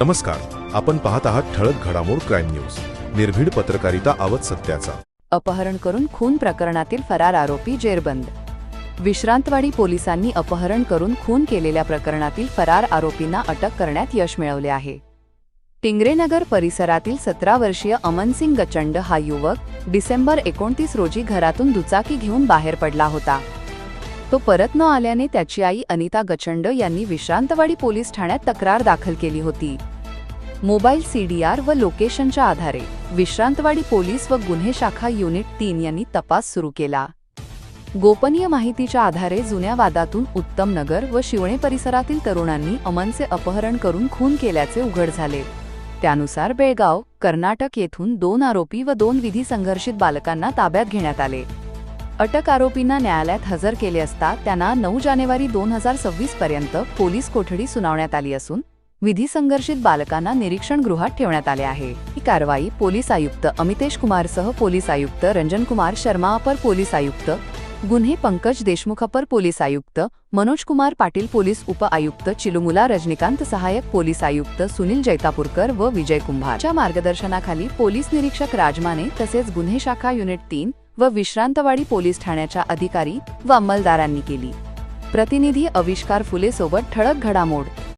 नमस्कार आपण पाहत आहात ठळक घडामोड क्राईम न्यूज. निर्भीड पत्रकारिता आवत सत्याचा. अपहरण करून खून प्रकरणातील फरार आरोपी जेरबंद. विश्रांतवाडी पोलिसांनी अपहरण करून खून केलेल्या प्रकरणातील फरार आरोपींना अटक करण्यात यश मिळवले आहे. टिंगरेनगर परिसरातील सतरा वर्षीय अमनसिंग गचंड हा युवक डिसेंबर एकोणतीस रोजी घरातून दुचाकी घेऊन बाहेर पडला होता. तो परत न आल्याने त्याची आई अनिता गचंड यांनी विश्रांतवाडी पोलीस ठाण्यात तक्रार दाखल केली होती. मोबाईल सीडीआर व लोकेशनच्या आधारे विश्रांतवाडी पोलीस व गुन्हे शाखा युनिट तीन यांनी तपास सुरू केला. गोपनीय माहितीच्या आधारे जुन्या वादातून उत्तम नगर व शिवणे परिसरातील तरुणांनी अमनचे अपहरण करून खून केल्याचे उघड झाले. त्यानुसार बेळगाव कर्नाटक येथून दोन आरोपी व दोन विधी संघर्षित बालकांना ताब्यात घेण्यात आले. अटक आरोपींना न्यायालयात हजर केले असता त्यांना नऊ जानेवारी दोन हजार सव्वीस पर्यंत पोलीस कोठडी सुनावण्यात आली असून विधी संघर्षित बालकांना निरीक्षण गृहात ठेवण्यात आले आहे. ही कारवाई पोलीस आयुक्त अमितेश कुमारसह पोलीस आयुक्त रंजन कुमार शर्मा अपर पोलीस आयुक्त गुन्हे पंकज देशमुख अपर पोलीस आयुक्त मनोज कुमार पाटील पोलीस उप आयुक्त चिलुमुला रजनीकांत सहाय्यक पोलीस आयुक्त सुनील जैतापूरकर व विजय कुंभारच्या मार्गदर्शनाखाली पोलीस निरीक्षक राजमाने तसेच गुन्हे शाखा युनिट तीन व विश्रांतवाडी पोलीस ठाण्याच्या अधिकारी व अंमलदारांनी केली. प्रतिनिधी अविष्कार फुले सोबत ठळक घडामोड